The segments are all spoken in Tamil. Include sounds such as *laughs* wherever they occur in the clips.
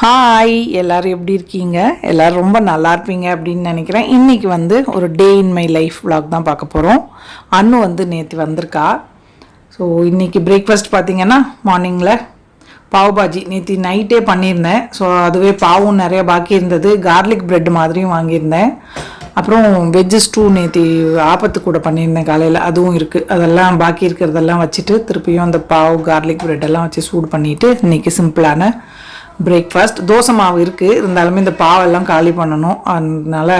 ஹாய் எல்லோரும் எப்படி இருக்கீங்க? எல்லோரும் ரொம்ப நல்லா இருப்பீங்க அப்படின்னு நினைக்கிறேன். இன்றைக்கி வந்து ஒரு day in my life vlog தான் பார்க்க போகிறோம் அண்ணு வந்து நேற்று வந்திருக்கா. ஸோ இன்றைக்கி பிரேக்ஃபாஸ்ட் பார்த்தீங்கன்னா மார்னிங்கில் பாவ் பாஜி. நேற்று நைட்டே பண்ணியிருந்தேன். ஸோ அதுவே பாவும் நிறைய பாக்கி இருந்தது. கார்லிக் பிரெட் மாதிரியும் வாங்கியிருந்தேன். அப்புறம் வெஜ்ஜு ஸ்டூ நேற்று ஆபத்து கூட பண்ணியிருந்தேன் காலையில். அதுவும் இருக்குது அதெல்லாம் பாக்கி இருக்கிறதெல்லாம் வச்சுட்டு திருப்பியும் அந்த பாவ் கார்லிக் பிரெட் எல்லாம் வச்சு சூடு பண்ணிவிட்டு இன்றைக்கி சிம்பிளான பிரேக்ஃபாஸ்ட் தோசை மாவு இருக்குது இருந்தாலுமே இந்த பாவெல்லாம் காலி பண்ணணும். அதனால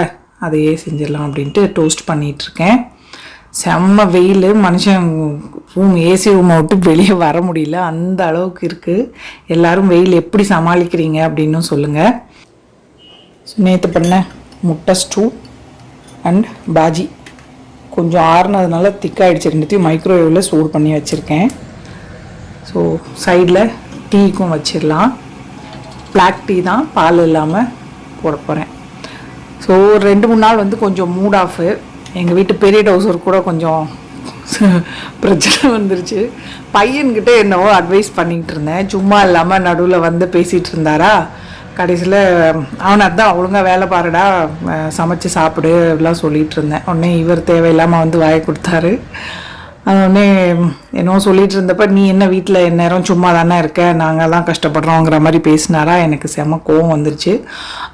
அதையே செஞ்சிடலாம் அப்படின்ட்டு டோஸ்ட் பண்ணிகிட்ருக்கேன் செம்ம வெயில். மனுஷன் ரூம் ஏசி ரூமை விட்டு வெளியே வர முடியல. அந்த அளவுக்கு இருக்குது எல்லோரும் வெயில் எப்படி சமாளிக்கிறீங்க அப்படின்னு சொல்லுங்கள் நேற்று பண்ண முட்டை ஸ்டூ அண்ட் பாஜி கொஞ்சம் ஆறுனதுனால திக்காகிடுச்சு ரெண்டுத்தையும் மைக்ரோவேவில் சூடு பண்ணி வச்சுருக்கேன். ஸோ சைடில் டீக்கும் வச்சிடலாம். பிளாக் டீ தான் பால் இல்லாமல் போட போகிறேன் ஸோ ஒரு ரெண்டு மூணு நாள் வந்து கொஞ்சம் மூட் ஆஃபு எங்கள் வீட்டு பெரிய டவுசர் கூட கொஞ்சம் *laughs* பிரச்சனை வந்துருச்சு. பையன்கிட்ட என்னவோ அட்வைஸ் பண்ணிக்கிட்டு இருந்தேன். சும்மா இல்லாமல் நடுவில் வந்து பேசிகிட்டு இருந்தாரா? கடைசியில் அவனை அதான் ஒழுங்காக வேலை பாருடா. சமைச்சு சாப்பிடு அப்படிலாம் சொல்லிகிட்டு இருந்தேன். உடனே இவர் தேவையில்லாமல் வந்து வாய கொடுத்தாரு. உடனே என்னவோ சொல்லிட்டு இருந்தப்ப நீ என்ன வீட்டில் நேரம் சும்மா தானே இருக்க? நாங்கள்லாம் கஷ்டப்படுறோங்கிற மாதிரி பேசினாரா? எனக்கு செம கோவம் வந்துருச்சு.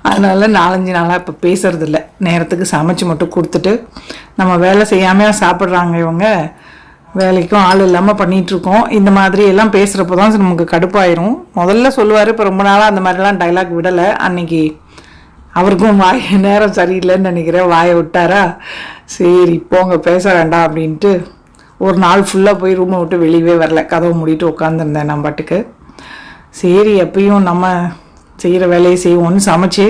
அதனால நாலஞ்சு நாளாக இப்போ பேசுறதில்ல. நேரத்துக்கு சமைச்சு மட்டும் கொடுத்துட்டு நம்ம வேலை செய்யாமல் சாப்பிட்றாங்க இவங்க. வேலைக்கும் ஆள் இல்லாமல் பண்ணிகிட்ருக்கோம் இந்த மாதிரி எல்லாம் பேசுகிறப்போ தான் நமக்கு கடுப்பாயிரும். முதல்ல சொல்லுவார் இப்போ ரொம்ப நாளாக அந்த மாதிரிலாம் டைலாக் விடலை. அன்னைக்கு அவருக்கும் வாய் நேரம் சரியில்லைன்னு நினைக்கிறேன். வாயை விட்டாரா? சரி போங்க பேச வேண்டாம் அப்படின்ட்டு ஒரு நாள் ஃபுல்லாக போய் ரூமை விட்டு வெளியவே வரல. கதவை மூடிட்டு உட்காந்துருந்தேன் நான் பாட்டுக்கு. சரி எப்பயும் நம்ம செய்கிற வேலையை செய்வோம்னு சமைச்சு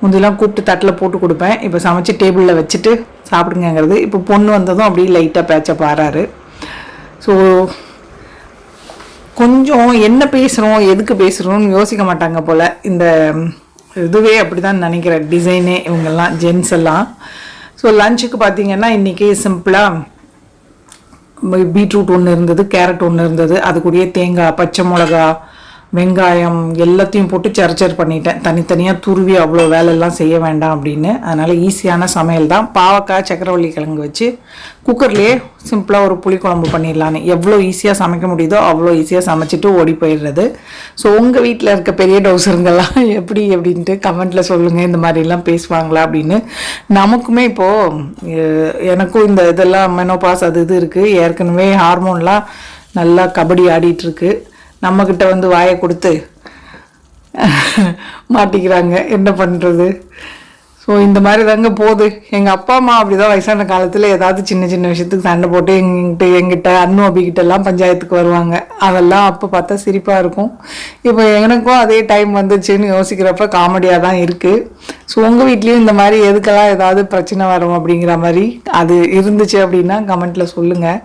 முந்திலாம் கூப்பிட்டு தட்டில் போட்டு கொடுப்பேன். இப்போ சமைச்சு டேபிளில் வச்சுட்டு சாப்பிடுங்கங்கிறது. இப்போ பொண்ணு வந்ததும் அப்படியே லைட்டாக பேச்ச பாராரு. ஸோ கொஞ்சம் என்ன பேசுகிறோம் எதுக்கு பேசுகிறோம்னு யோசிக்க மாட்டாங்க போல். இந்த இதுவே அப்படி தான் நினைக்கிறேன். டிசைனே இவங்கெல்லாம் ஜென்ஸ் எல்லாம். ஸோ லஞ்சுக்கு பார்த்தீங்கன்னா இன்றைக்கி சிம்பிளாக பீட்ரூட் ஒன்று இருந்தது கேரட் ஒன்று இருந்தது அது கூடயே தேங்காய் பச்சை மிளகா வெங்காயம் எல்லாத்தையும் போட்டு சர்ச்சர் பண்ணிட்டேன். தனித்தனியாக துருவி அவ்வளோ வேலையெல்லாம் செய்ய வேண்டாம் அப்படின்னு. அதனால் ஈஸியான சமையல் தான். பாவக்காய் சக்கரவள்ளி கிழங்கு வச்சு குக்கர்லேயே சிம்பிளாக ஒரு புளிக்குழம்பு பண்ணிடலான்னு. எவ்வளோ ஈஸியாக சமைக்க முடியுதோ அவ்வளோ ஈஸியாக சமைச்சிட்டு ஓடி போயிடுறது. ஸோ உங்கள் வீட்டில் இருக்க பெரிய டவுசருங்கெல்லாம் *laughs* எப்படி எப்படின்ட்டு கமெண்ட்டில் சொல்லுங்கள் இந்த மாதிரிலாம் பேசுவாங்களா அப்படின்னு. நமக்குமே இப்போது எனக்கும் இந்த இதெல்லாம் மெனோபாஸ் அது இது இருக்குது ஏற்கனவே ஹார்மோன்லாம் நல்லா கபடி ஆடிட்டுருக்கு நம்மக்கிட்ட வந்து வாயை கொடுத்து மாட்டிக்கிறாங்க. என்ன பண்ணுறது ஸோ இந்த மாதிரி தாங்க போகுது. எங்கள் அப்பா அம்மா அப்படிதான் வயசான காலத்தில் ஏதாவது சின்ன சின்ன விஷயத்துக்கு சண்டை போட்டு எங்கிட்ட எங்கிட்ட அண்ணு அபிகிட்ட பஞ்சாயத்துக்கு வருவாங்க. அதெல்லாம் அப்போ பார்த்தா சிரிப்பாக இருக்கும். இப்போ எனக்கும் அதே டைம் வந்துச்சுன்னு யோசிக்கிறப்ப காமெடியாக தான் இருக்குது ஸோ உங்கள் வீட்லேயும் இந்த மாதிரி எதுக்கெல்லாம் ஏதாவது பிரச்சனை வரும் அப்படிங்கிற மாதிரி அது இருந்துச்சு அப்படின்னா கமெண்ட்டில் சொல்லுங்கள்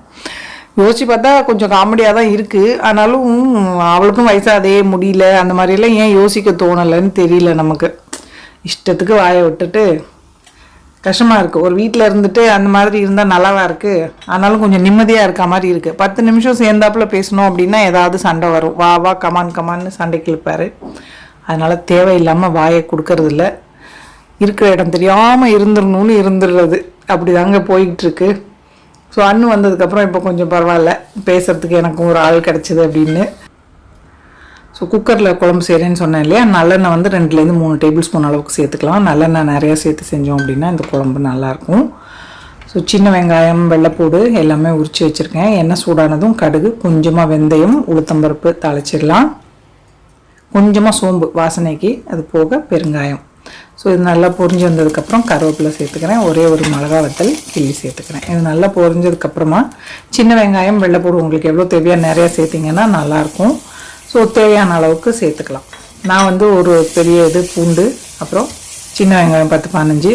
யோசிச்சு பார்த்தா கொஞ்சம் காமெடியாக தான் இருக்குது ஆனாலும் அவளுக்கும் வயசாதே முடியல. அந்த மாதிரிலாம் ஏன் யோசிக்க தோணலைன்னு தெரியல நமக்கு. இஷ்டத்துக்கு வாயை விட்டுட்டு கஷ்டமாக இருக்குது ஒரு வீட்டில் இருந்துட்டு அந்த மாதிரி இருந்தால் நல்லாவா இருக்குது ஆனாலும் கொஞ்சம் நிம்மதியாக இருக்க மாதிரி இருக்குது பத்து நிமிஷம் சேர்ந்தாப்புல பேசணும் அப்படின்னா ஏதாவது சண்டை வரும். வா வா கமான் கமான்னு சண்டை கிழிப்பாரு. அதனால் தேவையில்லாமல் வாயை கொடுக்கறதில்ல. இருக்கிற இடம் தெரியாமல் இருந்துடணும்னு இருந்துடுறது அப்படி தாங்க போய்கிட்டு இருக்கு. ஸோ அண்ணு வந்ததுக்கப்புறம் இப்போ கொஞ்சம் பரவாயில்ல. பேசுகிறதுக்கு எனக்கும் ஒரு ஆள் கிடச்சிது அப்படின்னு. ஸோ குக்கரில் குழம்பு செய்கிறேன்னு சொன்னேன் இல்லையா? நல்லெண்ணெய் வந்து ரெண்டுலேருந்து மூணு டேபிள் ஸ்பூன் அளவுக்கு சேர்த்துக்கலாம். நல்லெண்ணெய் நிறையா சேர்த்து செஞ்சோம் அப்படின்னா இந்த குழம்பு நல்லாயிருக்கும். ஸோ சின்ன வெங்காயம் வெள்ளைப்பூடு எல்லாமே உரித்து வச்சுருக்கேன். எண்ணெய் சூடானதும் கடுகு கொஞ்சமாக வெந்தயம் உளுத்தம்பருப்பு தாளிச்சிடலாம். கொஞ்சமாக சோம்பு வாசனைக்கு அது போக பெருங்காயம். ஸோ இது நல்லா பொரிஞ்சு வந்ததுக்கப்புறம் கருவேப்பிலை சேர்த்துக்கிறேன். ஒரே ஒரு மிளகா வத்தல் கிள்ளி சேர்த்துக்கிறேன். இது நல்லா பொரிஞ்சதுக்கப்புறமா சின்ன வெங்காயம் வெள்ளைப்பூடு உங்களுக்கு எவ்வளோ தேவையாக நிறையா சேர்த்திங்கன்னா நல்லாயிருக்கும். ஸோ தேவையான அளவுக்கு சேர்த்துக்கலாம். நான் வந்து ஒரு பெரிய இது பூண்டு அப்புறம் சின்ன வெங்காயம் பத்து பதினஞ்சு.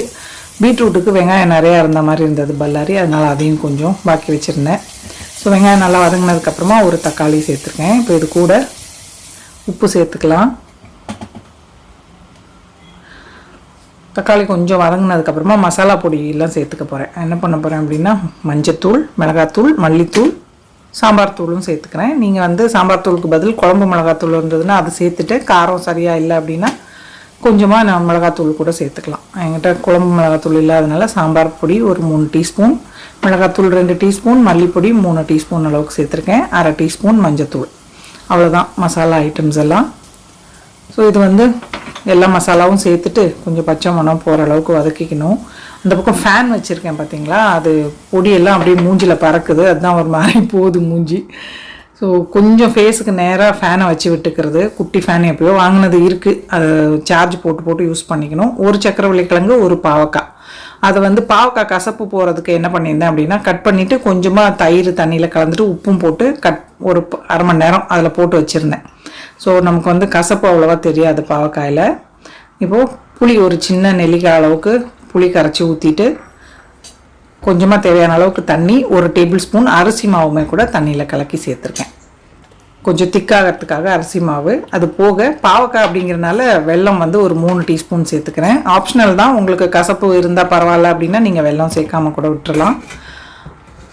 பீட்ரூட்டுக்கு வெங்காயம் நிறையா இருந்த மாதிரி இருந்தது பல்லாரி. அதனால் அதையும் கொஞ்சம் பாக்கி வச்சுருந்தேன். ஸோ வெங்காயம் நல்லா வதங்கினதுக்கப்புறமா ஒரு தக்காளி சேர்த்துருக்கேன். இப்போ இது கூட உப்பு சேர்த்துக்கலாம். தக்காளி கொஞ்சம் வதங்கினதுக்கப்புறமா மசாலா பொடியெல்லாம் சேர்த்துக்க போகிறேன் என்ன பண்ண போகிறேன் அப்படின்னா மஞ்சத்தூள் மிளகாத்தூள் மல்லித்தூள் சாம்பார் தூளும் சேர்த்துக்கிறேன். நீங்கள் வந்து சாம்பார் தூளுக்கு பதில் குழம்பு மிளகாத்தூள் இருந்ததுன்னா அது சேர்த்துட்டு காரம் சரியாக இல்லை அப்படின்னா கொஞ்சமாக நான் மிளகாத்தூள் கூட சேர்த்துக்கலாம். என்கிட்ட குழம்பு மிளகாத்தூள் இல்லாதனால சாம்பார் பொடி ஒரு மூணு டீஸ்பூன் மிளகாத்தூள் ரெண்டு டீஸ்பூன் மல்லிப்பொடி மூணு டீஸ்பூன் அளவுக்கு சேர்த்துருக்கேன். அரை டீஸ்பூன் மஞ்சத்தூள். அவ்வளோதான் மசாலா ஐட்டம்ஸ் எல்லாம். ஸோ இது வந்து எல்லா மசாலாவும் சேர்த்துட்டு கொஞ்சம் பச்சை மணம் போகிற அளவுக்கு வதக்கிக்கணும். அந்த பக்கம் ஃபேன் வச்சுருக்கேன் பார்த்தீங்களா அது பொடியெல்லாம் அப்படியே மூஞ்சியில் பறக்குது. அதுதான் ஒரு மாதிரி போகுது மூஞ்சி. ஸோ கொஞ்சம் ஃபேஸுக்கு நேராக ஃபேனை வச்சு விட்டுக்கிறது. குட்டி ஃபேன் எப்பயோ வாங்கினது இருக்குது அதை சார்ஜ் போட்டு போட்டு யூஸ் பண்ணிக்கணும். ஒரு சக்கரவள்ளி கிழங்கு ஒரு பாவக்காய். அதை வந்து பாவக்காய் கசப்பு போகிறதுக்கு என்ன பண்ணியிருந்தேன் அப்படின்னா கட் பண்ணிவிட்டு கொஞ்சமாக தயிர் தண்ணியில் கலந்துட்டு உப்பும் போட்டு கட் ஒரு அரை மணி நேரம் அதில் போட்டு வச்சுருந்தேன். ஸோ நமக்கு வந்து கசப்பு அவ்வளோவா தெரியாது பாவக்காயில். இப்போது புளி ஒரு சின்ன நெல்லிக்காய் அளவுக்கு புளி கரைச்சி ஊற்றிட்டு கொஞ்சமாக தேவையான அளவுக்கு தண்ணி ஒரு டேபிள் ஸ்பூன் அரிசி மாவுமே கூட தண்ணியில் கலக்கி சேர்த்துருக்கேன். கொஞ்சம் திக்காகிறதுக்காக அரிசி மாவு. அது போக பாவக்காய் அப்படிங்கிறனால வெல்லம் வந்து ஒரு மூணு டீஸ்பூன் சேர்த்துக்கிறேன். ஆப்ஷனல் தான். உங்களுக்கு கசப்பு இருந்தால் பரவாயில்ல அப்படின்னா நீங்கள் வெல்லம் சேர்க்காம கூட விட்டுறலாம்.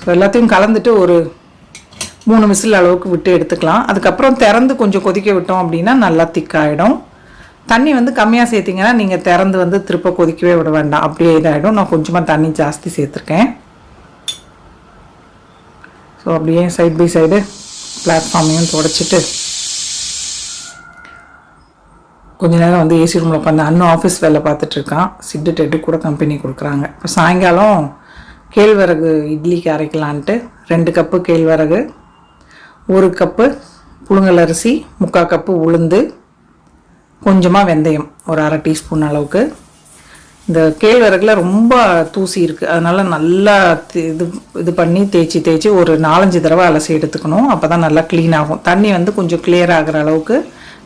ஸோ எல்லாத்தையும் கலந்துட்டு ஒரு மூணு விசில் அளவுக்கு விட்டு எடுத்துக்கலாம். அதுக்கப்புறம் திறந்து கொஞ்சம் கொதிக்க விட்டோம் அப்படின்னா நல்லா திக்காயிடும். தண்ணி வந்து கம்மியாக சேர்த்திங்கன்னா நீங்கள் திறந்து வந்து திருப்ப கொதிக்கவே விட வேண்டாம். அப்படியே இதாகிடும் நான் கொஞ்சமாக தண்ணி ஜாஸ்தி சேர்த்துருக்கேன். ஸோ அப்படியே சைட் பை சைடு பிளாட்ஃபார்மையும் தொடச்சிட்டு கொஞ்ச நேரம் வந்து ஏசி ரூமில் உட்காந்து அண்ணன் ஆஃபீஸ் வேலை பார்த்துட்ருக்கான் சிட்டு டெட்டு கூட கம்பெனி கொடுக்குறாங்க. இப்போ சாயங்காலம் கேழ்வரகு இட்லிக்கு அரைக்கலான்ட்டு ரெண்டு கப்பு கேழ்வரகு ஒரு கப்பு புழுங்கல் அரிசி முக்கால் கப்பு உளுந்து கொஞ்சமாக வெந்தயம் ஒரு அரை டீஸ்பூன் அளவுக்கு. இந்த கேழ்வரகுல ரொம்ப தூசி இருக்குது அதனால் நல்லா இது இது பண்ணி தேய்ச்சி தேய்ச்சி ஒரு நாலஞ்சு தடவை அலசி எடுத்துக்கணும். அப்போ தான் நல்லா க்ளீன் ஆகும். தண்ணி வந்து கொஞ்சம் கிளியர் ஆகிற அளவுக்கு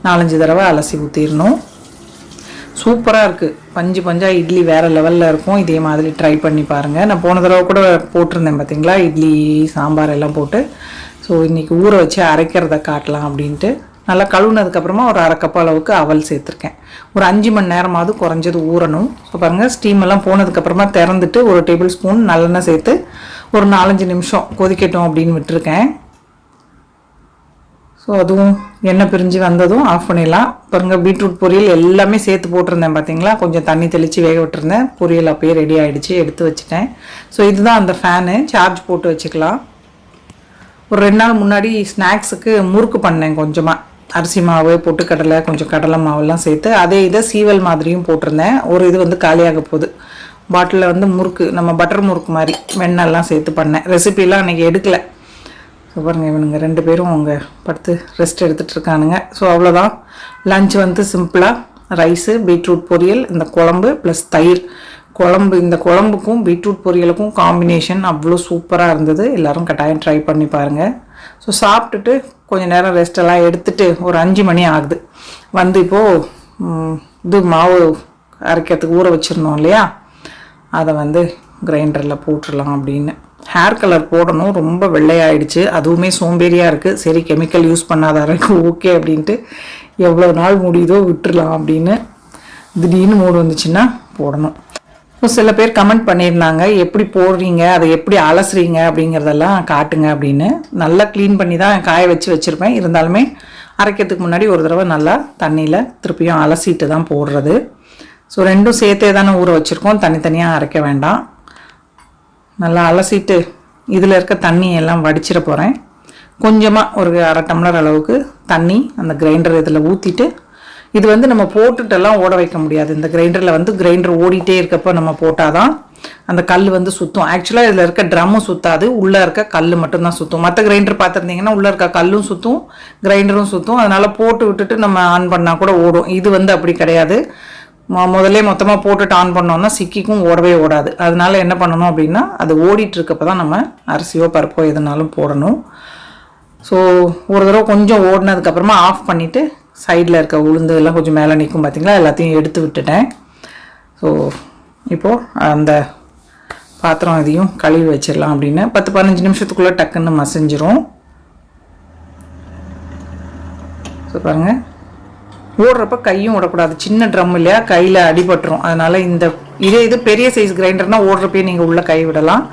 நாலஞ்சு தடவை அலசி ஊற்றிடணும் சூப்பராக இருக்குது பஞ்சு பஞ்சாக இட்லி வேறு லெவலில் இருக்கும். இதே மாதிரி ட்ரை பண்ணி பாருங்கள் நான் போன தடவை கூட போட்டிருந்தேன் பார்த்தீங்களா இட்லி சாம்பார் எல்லாம் போட்டு. ஸோ இன்றைக்கி ஊற வச்சு அரைக்கிறத காட்டலாம் அப்படின்ட்டு நல்லா கழுவுனதுக்கப்புறமா ஒரு அரைக்கப்ப அளவுக்கு அவல் சேர்த்துருக்கேன். ஒரு அஞ்சு மணி நேரமாவது குறைஞ்சது ஊறணும். ஸோ பாருங்கள் ஸ்டீம் எல்லாம் போனதுக்கப்புறமா திறந்துட்டு ஒரு டேபிள் ஸ்பூன் நல்லெண்ணெய் சேர்த்து ஒரு நாலஞ்சு நிமிஷம் கொதிக்கட்டும் அப்படின்னு விட்டுருக்கேன். ஸோ அதுவும் எண்ணெய் பிரிஞ்சு வந்ததும் ஆஃப் பண்ணிடலாம். பாருங்கள் பீட்ரூட் பொரியல் எல்லாமே சேர்த்து போட்டிருந்தேன் பார்த்தீங்களா கொஞ்சம் தண்ணி தெளித்து வேக விட்டுருந்தேன். பொரியல் அப்பயே ரெடி ஆகிடுச்சி எடுத்து வச்சுட்டேன். ஸோ இதுதான் அந்த ஃபேனு சார்ஜ் போட்டு வச்சுக்கலாம். ஒரு ரெண்டு நாள் முன்னாடி ஸ்நாக்ஸுக்கு முறுக்கு பண்ணேன் கொஞ்சமாக அரிசி மாவு பொட்டுக்கடலை கொஞ்சம் கடலை மாவுலாம் சேர்த்து அதே இதை சீவல் மாதிரியும் போட்டிருந்தேன். ஒரு இது வந்து காலியாக போகுது. பாட்டிலில் வந்து முறுக்கு நம்ம பட்டர் முறுக்கு மாதிரி வெண்ணெல்லாம் சேர்த்து பண்ணேன். ரெசிபிலாம் அன்றைக்கி எடுக்கலை. ஸோ இவனுங்க ரெண்டு பேரும் அவங்க படுத்து ரெஸ்ட் எடுத்துகிட்டு இருக்கானுங்க. ஸோ அவ்வளோதான் லஞ்ச் வந்து சிம்பிளாக ரைஸு பீட்ரூட் பொரியல் இந்த குழம்பு ப்ளஸ் தயிர். குழம்பு இந்த குழம்புக்கும் பீட்ரூட் பொரியலுக்கும் காம்பினேஷன் அவ்வளோ சூப்பராக இருந்தது. எல்லோரும் கட்டாயம் ட்ரை பண்ணி பாருங்கள் ஸோ சாப்பிட்டுட்டு கொஞ்சம் நேரம் ரெஸ்ட் எல்லாம் எடுத்துட்டு ஒரு அஞ்சு மணி ஆகுது. வந்து இப்போது இது மாவு அரைக்கிறதுக்கு ஊற வச்சிருந்தோம் இல்லையா? அதை வந்து கிரைண்டரில் போட்டுடலாம் அப்படின்னு. ஹேர் கலர் போடணும். ரொம்ப வெள்ளையாயிடுச்சு. அதுவுமே சோம்பேறியாக இருக்குது சரி கெமிக்கல் யூஸ் பண்ணாத வரைக்கும் ஓகே அப்படின்ட்டு எவ்வளோ நாள் முடியுதோ விட்டுறலாம் அப்படின்னு திடீர்னு மூடு வந்துச்சுன்னா போடணும். சில பேர் கமெண்ட் பண்ணியிருந்தாங்க. எப்படி போடுறீங்க? அதை எப்படி அலசுறீங்க? அப்படிங்கிறதெல்லாம் காட்டுங்க அப்படின்னு. நல்லா க்ளீன் பண்ணி தான் காய வச்சு வச்சுருப்பேன். இருந்தாலுமே அரைக்கிறதுக்கு முன்னாடி ஒரு தடவை நல்லா தண்ணியில் திருப்பியும் அலசிட்டு தான் போடுறது. ஸோ ரெண்டும் சேர்த்தே தானே ஊற வச்சுருக்கோம். தனித்தனியாக அரைக்க வேண்டாம். நல்லா அலசிட்டு இதில் இருக்க தண்ணி எல்லாம் வடிச்சிட போகிறேன் கொஞ்சமாக ஒரு அரை டம்ளர் அளவுக்கு தண்ணி அந்த கிரைண்டர் இதில் ஊற்றிட்டு இது வந்து நம்ம போட்டுட்டெல்லாம் ஓட வைக்க முடியாது. இந்த கிரைண்டரில் வந்து கிரைண்டர் ஓடிட்டே இருக்கப்போ நம்ம போட்டாதான் அந்த கல் வந்து சுற்றும் ஆக்சுவலாக இதில் இருக்க ட்ரம்மும் சுத்தாது. உள்ளே இருக்க கல் மட்டும்தான் சுற்றும் மற்ற கிரைண்டர் பார்த்துருந்தீங்கன்னா உள்ளே இருக்க கல்லும் சுற்றும் கிரைண்டரும் சுற்றும் அதனால் போட்டு விட்டுட்டு நம்ம ஆன் பண்ணால் கூட ஓடும். இது வந்து அப்படி கிடையாது. மொ- முதல்ல மொத்தமாக போட்டுட்டு ஆன் பண்ணோம்னா சிக்கிக்கும் ஓடவே ஓடாது. அதனால என்ன பண்ணணும் அப்படின்னா அது ஓடிட்டு இருக்கப்போ தான் நம்ம அரிசியோ பருப்போ எதுனாலும் போடணும். ஸோ ஒரு தடவை கொஞ்சம் ஓடினதுக்கப்புறமா ஆஃப் பண்ணிவிட்டு சைடில் இருக்க உளுந்து எல்லாம் கொஞ்சம் மேலே நிற்கும் பார்த்தீங்களா எல்லாத்தையும் எடுத்து விட்டுட்டேன். ஸோ இப்போது அந்த பாத்திரம் இதையும் கழுவி வச்சிடலாம் அப்படின்னு பத்து பதினஞ்சு நிமிஷத்துக்குள்ளே டக்குன்னு மசிஞ்சிரும். ஸோ பாருங்கள் ஓடுறப்ப கையும் விடக்கூடாது சின்ன ட்ரம் இல்லையா? கையில் அடிபட்டுரும். அதனால் இந்த இதே இது பெரிய சைஸ் கிரைண்டர்னால் ஓடுறப்பே நீங்கள் உள்ளே கை விடலாம்.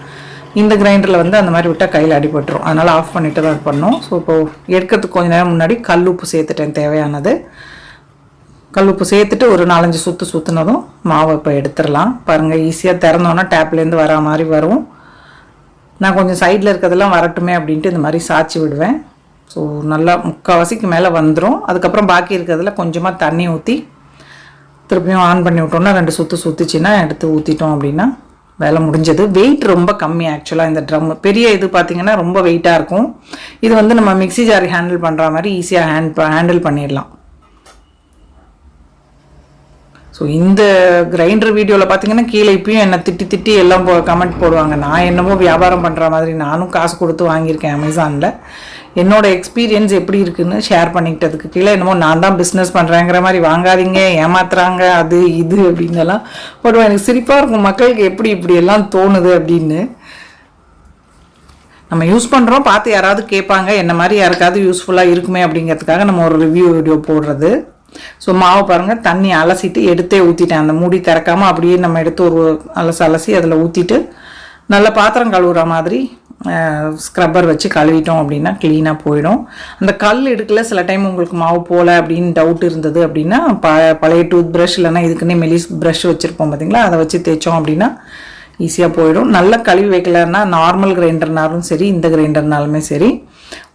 இந்த கிரைண்டரில் வந்து அந்த மாதிரி விட்டால் கையில் அடிபட்டுரும் அதனால் ஆஃப் பண்ணிட்டு தான் பண்ணோம். ஸோ இப்போது எடுக்கிறதுக்கு கொஞ்ச நேரம் முன்னாடி கல் உப்பு சேர்த்துட்டேன் தேவையானது. கல் உப்பு சேர்த்துட்டு ஒரு நாலஞ்சு சுற்று சுற்றுனதும் மாவை இப்போ எடுத்துடலாம். பாருங்கள் ஈஸியாக திறந்தோன்னா டேப்லேருந்து வரா மாதிரி வரும். நான் கொஞ்சம் சைடில் இருக்கிறதெல்லாம் வரட்டுமே அப்படின்ட்டு இந்த மாதிரி சாய்ச்சி விடுவேன். ஸோ நல்லா முக்கால்வாசிக்கு மேலே வந்துடும் அதுக்கப்புறம் பாக்கி இருக்கிறதுல கொஞ்சமாக தண்ணி ஊற்றி திருப்பியும் ஆன் பண்ணி விட்டோன்னா ரெண்டு சுற்று சுற்றுச்சின்னா எடுத்து ஊற்றிட்டோம் அப்படின்னா வேலை முடிஞ்சது. வெயிட் ரொம்ப கம்மி ஆக்சுவலாக இந்த ட்ரம் பெரிய இது பார்த்தீங்கன்னா ரொம்ப வெயிட்டாக இருக்கும். இது வந்து நம்ம மிக்ஸி ஜார் ஹேண்டில் பண்ணுற மாதிரி ஈஸியாக ஹேண்ட் ஹேண்டில் பண்ணிடலாம். ஸோ இந்த கிரைண்டர் வீடியோவில் பார்த்தீங்கன்னா கீழே இப்பயும் என்னை திட்டி திட்டி எல்லாம் போ கமெண்ட் போடுவாங்க. நான் என்னமோ வியாபாரம் பண்ணுற மாதிரி நானும் காசு கொடுத்து வாங்கியிருக்கேன் அமேசானில் என்னோட எக்ஸ்பீரியன்ஸ் எப்படி இருக்குதுன்னு ஷேர் பண்ணிக்கிட்டதுக்கு கீழே என்னமோ நான் தான் பிஸ்னஸ் பண்ணுறேங்கிற மாதிரி வாங்காதீங்க ஏமாத்துறாங்க அது இது அப்படின்னலாம் ஒரு எனக்கு சிரிப்பாக இருக்கும் மக்களுக்கு எப்படி இப்படியெல்லாம் தோணுது அப்படின்னு. நம்ம யூஸ் பண்ணுறோம் பார்த்து யாராவது கேட்பாங்க என்ன மாதிரி யாருக்காவது யூஸ்ஃபுல்லாக இருக்குமே அப்படிங்கிறதுக்காக நம்ம ஒரு ரிவ்யூ வீடியோ போடுறது. ஸோ மாவு பாருங்கள் தண்ணி அலசிட்டு எடுத்தே ஊற்றிட்டேன் அந்த மூடி திறக்காமல் அப்படியே நம்ம எடுத்து ஒரு அலசி அலசி அதில் ஊற்றிட்டு நல்ல பாத்திரம் கழுவுற மாதிரி ஸ்க்ரப்பர் வச்சு கழுவிட்டோம் அப்படின்னா க்ளீனாக போயிடும். அந்த கல் எடுக்கல சில டைம் உங்களுக்கு மாவு போகல அப்படின்னு டவுட் இருந்தது அப்படின்னா ப பழைய டூத் ப்ரஷ் இல்லைன்னா இதுக்குன்னே மெலிஸ் ப்ரஷ் வச்சுருப்போம் பார்த்தீங்களா அதை வச்சு தேய்ச்சோம் அப்படின்னா ஈஸியாக போயிடும். நல்லா கழுவி வைக்கலன்னா நார்மல் கிரைண்டர்னாலும் சரி இந்த கிரைண்டர்னாலுமே சரி.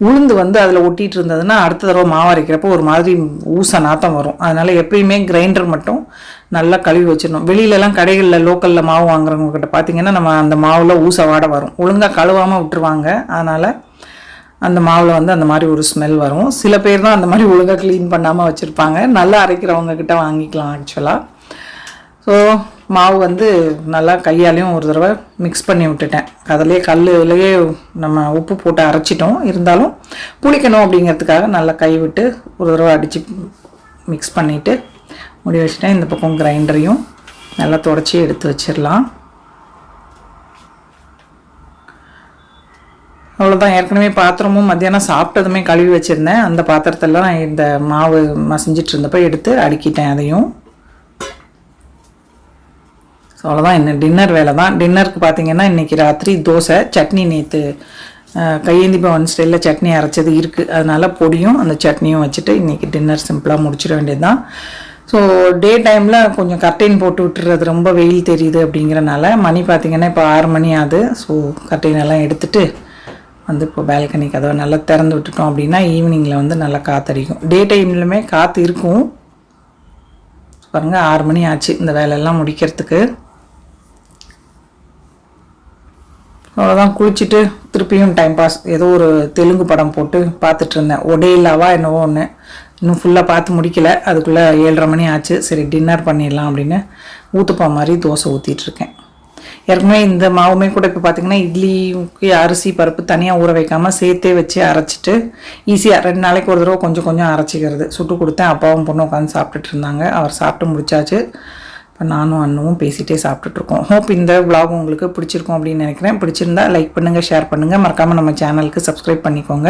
உளுந்து வந்து அதில் ஒட்டிகிட்டு இருந்ததுன்னா அடுத்த தடவை மாவு அரைக்கிறப்போ ஒரு மாதிரி ஊச நாத்தம் வரும். அதனால் எப்பயுமே கிரைண்டர் மட்டும் நல்லா கழுவி வச்சிடணும். வெளியிலலாம் கடைகளில் லோக்கலில் மாவு வாங்குறவங்க கிட்ட பார்த்தீங்கன்னா நம்ம அந்த மாவில் ஊச வாட வரும். ஒழுங்காக கழுவாமல் விட்டுருவாங்க. அதனால் அந்த மாவில் வந்து அந்த மாதிரி ஒரு ஸ்மெல் வரும். சில பேர் தான் அந்த மாதிரி ஒழுங்காக க்ளீன் பண்ணாமல் வச்சுருப்பாங்க. நல்லா அரைக்கிறவங்கக்கிட்ட வாங்கிக்கலாம் ஆக்சுவலாக ஸோ மாவு வந்து நல்லா கையாலையும் ஒரு தடவை மிக்ஸ் பண்ணி விட்டுட்டேன். அதிலே கல்லுலேயே நம்ம உப்பு போட்டு அரைச்சிட்டோம். இருந்தாலும் புளிக்கணும் அப்படிங்கிறதுக்காக நல்லா கை விட்டு ஒரு தடவை அடித்து மிக்ஸ் பண்ணிவிட்டு முடி வச்சுட்டேன். இந்த பக்கம் கிரைண்டரையும் நல்லா தொடச்சி எடுத்து வச்சிடலாம். அவ்வளோதான் ஏற்கனவே பாத்திரமும் மத்தியானம் சாப்பிட்டதுமே கழுவி வச்சுருந்தேன். அந்த பாத்திரத்தெல்லாம் இந்த மாவு மசிஞ்சிட்டு இருந்தப்போ எடுத்து அடுக்கிட்டேன் அதையும். ஸோ அவ்வளோதான் என்ன டின்னர் வேலை தான் டின்னருக்கு பார்த்தீங்கன்னா இன்றைக்கி ராத்திரி தோசை சட்னி நேற்று கையேந்தி பவன் ஸ்டைலில் சட்னி அரைச்சது இருக்குது அதனால் பொடியும் அந்த சட்னியும் வச்சுட்டு இன்றைக்கி டின்னர் சிம்பிளாக முடிச்சிட வேண்டியது தான் ஸோ டே டைமில் கொஞ்சம் கர்டைன் போட்டு விட்டுறது ரொம்ப வெயில் தெரியுது அப்படிங்கிறனால மணி பார்த்திங்கன்னா இப்போ ஆறு மணி ஆகுது. ஸோ கர்டைன் எல்லாம் எடுத்துகிட்டு வந்து இப்போ பால்கனி கதவை நல்லா திறந்து விட்டுட்டோம் அப்படின்னா ஈவினிங்கில் வந்து நல்லா காற்றடிக்கும் டே டைம்லையுமே காற்று இருக்கும். பாருங்கள் ஆறு மணி ஆச்சு இந்த வேலையெல்லாம் முடிக்கிறதுக்கு. அவ்வளோதான் குளிச்சுட்டு திருப்பியும் டைம் பாஸ் ஏதோ ஒரு தெலுங்கு படம் போட்டு பார்த்துட்டு இருந்தேன் ஒடேலாவா என்னவோ ஒன்று இன்னும் ஃபுல்லாக பார்த்து முடிக்கல. அதுக்குள்ளே ஏழரை மணி ஆச்சு. சரி டின்னர் பண்ணிடலாம் அப்படின்னு ஊற்றுப்பா மாதிரி தோசை ஊற்றிட்டுருக்கேன் ஏற்கனவே இந்த மாவுமே கூட இப்போ பார்த்தீங்கன்னா இட்லிக்கு அரிசி பருப்பு தனியாக ஊற வைக்காமல் சேர்த்தே வச்சு அரைச்சிட்டு ஈஸியாக ரெண்டு நாளைக்கு ஒரு தடவை கொஞ்சம் கொஞ்சம் அரைச்சிக்கிறது. சுட்டு கொடுத்தேன். அப்பாவும் பொண்ணு உட்காந்து சாப்பிட்டுட்டு இருந்தாங்க. அவர் சாப்பிட்டு முடிச்சாச்சு. இப்போ நானும் அண்ணுவும் பேசிகிட்டே சாப்பிட்டுட்ருக்கோம். ஹோப் இந்த விலாக் உங்களுக்கு பிடிச்சிருக்கும் அப்படின்னு நினைக்கிறேன். பிடிச்சிருந்தா லைக் பண்ணுங்கள் ஷேர் பண்ணுங்கள் மறக்காமல் நம்ம சேனலுக்கு சப்ஸ்கிரைப் பண்ணிக்கோங்க.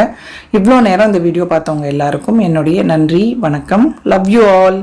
இவ்வளோ நேரம் இந்த வீடியோ பார்த்தவங்க எல்லாருக்கும் என்னுடைய நன்றி வணக்கம். Love you all